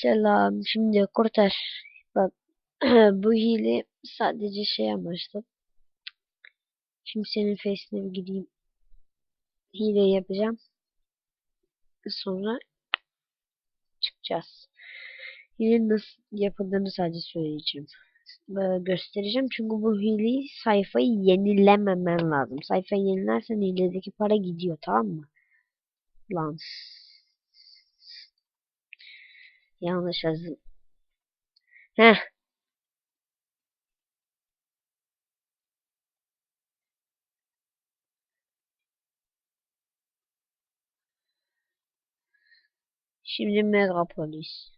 Selam. Şimdi kurtar. Bak bu hile sadece şey amaçlı. Şimdi senin face'ine gideyim. Hile yapacağım. Sonra çıkacağız. Hile nasıl yapıldığını sadece söyleyeceğim. Ee, göstereceğim çünkü bu hileyi sayfayı yenilememen lazım. Sayfayı yenilersen hiledeki para gidiyor tamam mı? Lan. Yanlış yazdım. Heh. Şimdi Megapolis.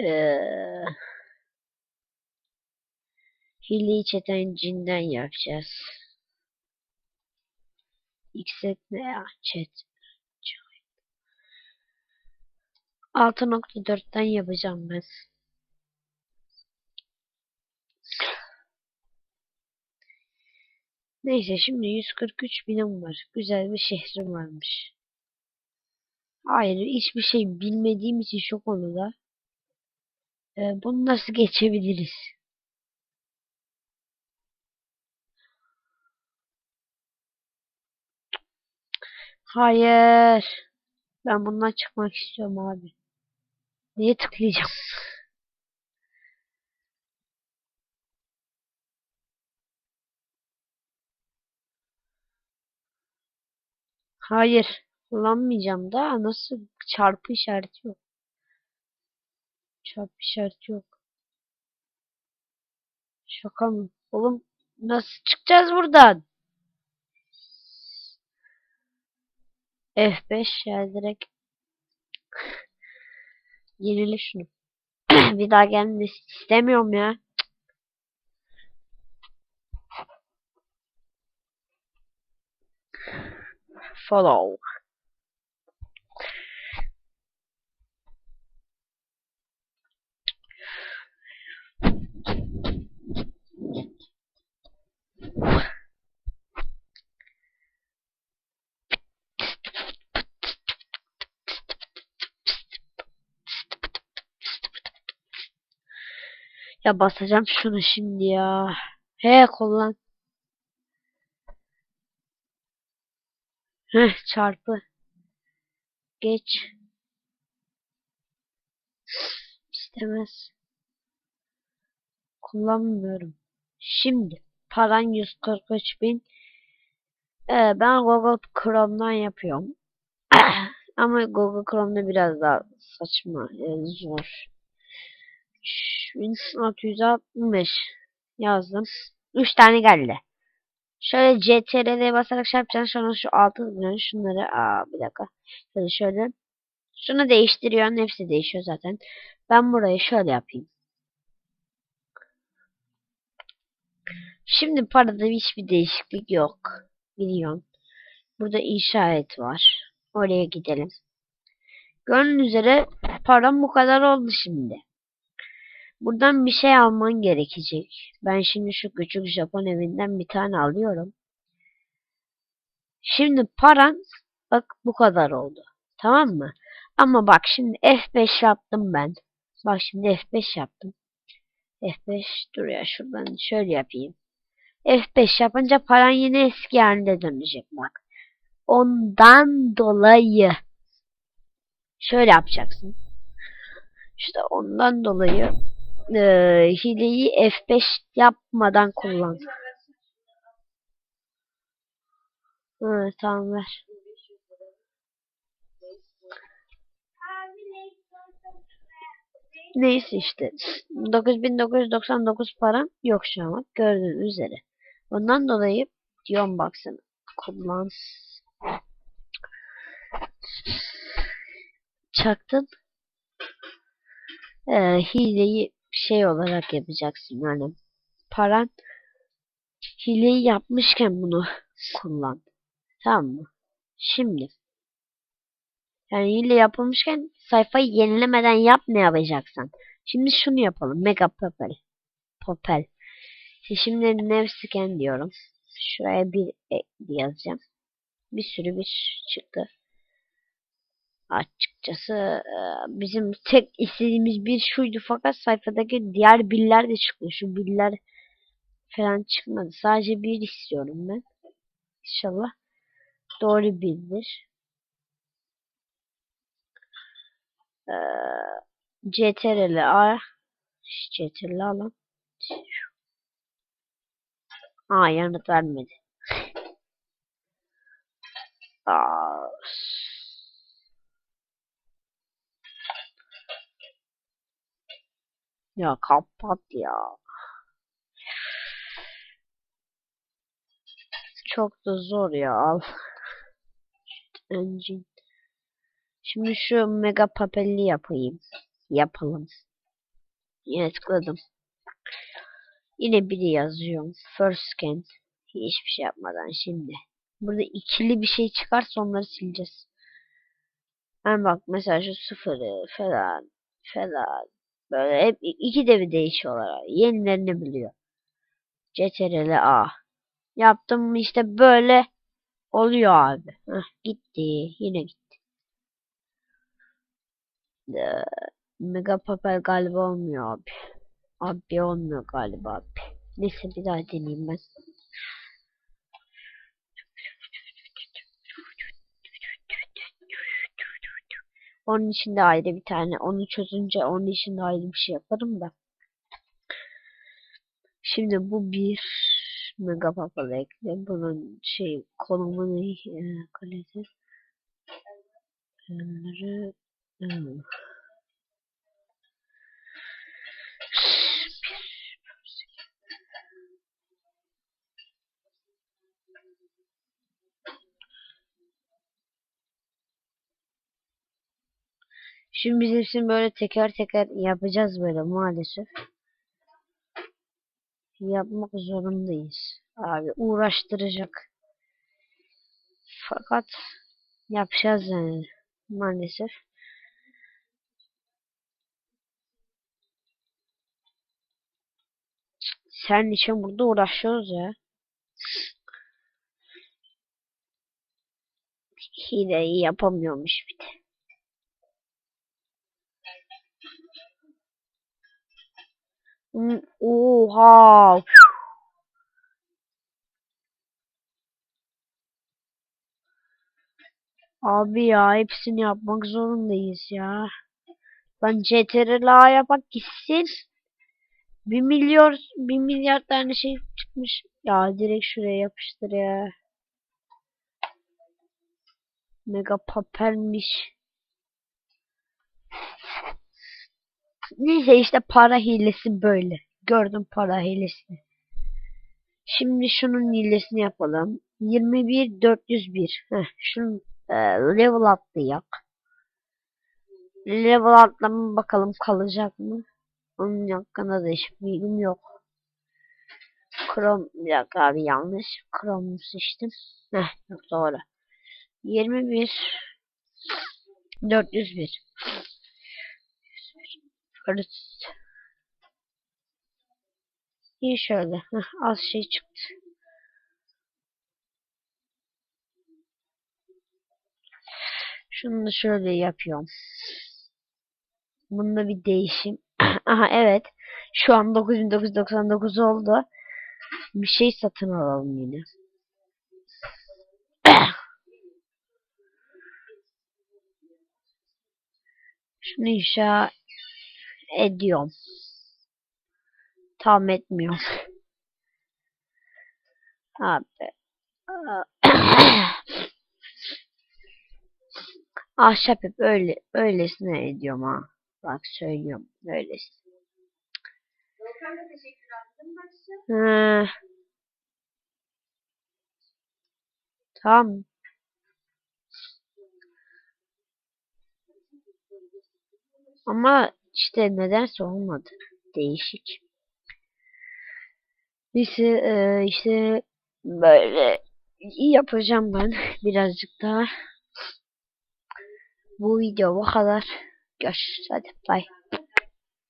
Ee, Hileyi çeten cinden yapacağız. Xset ne ya? Chat. 6.4'ten yapacağım ben. Neyse şimdi 143 binim var. Güzel bir şehrim varmış. Hayır hiçbir şey bilmediğim için şu konuda. Ee, bunu nasıl geçebiliriz? Hayır. Ben bundan çıkmak istiyorum abi. Niye tıklayacağım? Hayır. Kullanmayacağım da nasıl çarpı işareti yok. Çarpı işareti yok. Şaka mı? Oğlum nasıl çıkacağız buradan? F5 ya direkt yenile şunu. Bir daha gelmesi istemiyorum ya. Follow. Ya basacağım şunu şimdi ya. He kullan. Heh çarpı. Geç. İstemez. Kullanmıyorum. Şimdi paran 143 bin. Ee, ben Google Chrome'dan yapıyorum. Ama Google Chrome'da biraz daha saçma, yani zor. 3665 yazdım. 3 tane geldi. Şöyle CTRL'ye basarak şey yapacaksın. Sonra şu altı şunları aa bir dakika. Şöyle şöyle. Şunu değiştiriyorsun. Hepsi değişiyor zaten. Ben burayı şöyle yapayım. Şimdi parada hiçbir değişiklik yok. Biliyorum. Burada inşa et var. Oraya gidelim. Gördüğünüz üzere param bu kadar oldu şimdi. Buradan bir şey alman gerekecek. Ben şimdi şu küçük Japon evinden bir tane alıyorum. Şimdi paran bak bu kadar oldu. Tamam mı? Ama bak şimdi F5 yaptım ben. Bak şimdi F5 yaptım. F5 dur ya şuradan şöyle yapayım. F5 yapınca paran yine eski haline dönecek bak. Ondan dolayı şöyle yapacaksın. İşte ondan dolayı e, hileyi F5 yapmadan kullan. Evet tamam ver. Neyse işte. 9999 param yok şu an. Gördüğünüz üzere. Ondan dolayı diyorum baksana. Kullan. Çaktın. Ee, hileyi şey olarak yapacaksın yani. Paran hileyi yapmışken bunu kullan. Tamam mı? Şimdi Yani hile yapılmışken sayfayı yenilemeden yap ne yapacaksan. Şimdi şunu yapalım. Mega Popel. Popel. Şimdi Nav Scan diyorum. Şuraya bir e yazacağım. Bir sürü bir çıktı. Açıkçası e, bizim tek istediğimiz bir şuydu fakat sayfadaki diğer biller de çıkıyor. Şu biller falan çıkmadı. Sadece bir istiyorum ben. İnşallah doğru bildir. Ee, CTRL A CTRL A lan. Aa yanıt vermedi. Aa. Ya kapat ya. Çok da zor ya al. Engine. Şimdi şu mega papelli yapayım. Yapalım. Yine tıkladım. Yine biri yazıyorum. First scan. Hiçbir şey yapmadan şimdi. Burada ikili bir şey çıkarsa onları sileceğiz. Ben bak mesela şu sıfırı falan falan böyle hep iki de değişiyorlar. Yenilerini biliyor. CTRL A. Yaptım işte böyle oluyor abi. Heh, gitti. Yine gitti. Ee, Mega Papel galiba olmuyor abi. Abi olmuyor galiba abi. Neyse bir daha deneyeyim ben. Onun için de ayrı bir tane. Onu çözünce onun için de ayrı bir şey yaparım da. Şimdi bu bir mega papel ekle. Bunun şey konumunu e, kalesi. Bunları hmm. Şimdi biz hepsini böyle teker teker yapacağız böyle maalesef. Yapmak zorundayız. Abi uğraştıracak. Fakat yapacağız yani maalesef. Sen için burada uğraşıyoruz ya. Hileyi yapamıyormuş bir de. Oha. Abi ya hepsini yapmak zorundayız ya. Lan CTRL yapak gitsin. Bir milyar, bir milyar tane şey çıkmış. Ya direkt şuraya yapıştır ya. Mega papelmiş. Neyse işte para hilesi böyle. Gördüm para hilesini. Şimdi şunun hilesini yapalım. 21 401. Heh, şunun e, level atlayak. Level atlama bakalım kalacak mı? Onun hakkında da hiçbir bilgim yok. Chrome bir dakika abi yanlış. Chrome'u seçtim. Heh yok doğru. 21 401 Karıt. İyi şöyle. Heh, az şey çıktı. Şunu da şöyle yapıyorum. Bunda bir değişim. Aha evet. Şu an 9999 oldu. Bir şey satın alalım yine. Şunu inşa ediyorum. Tam etmiyorum. Abi. Ahşap hep öyle öylesine ediyorum ha. Bak söylüyorum öylesine. Ha. Tamam. Ama işte nedense olmadı. Değişik. Neyse e, işte böyle iyi yapacağım ben birazcık daha. bu video bu kadar. Görüşürüz hadi bay.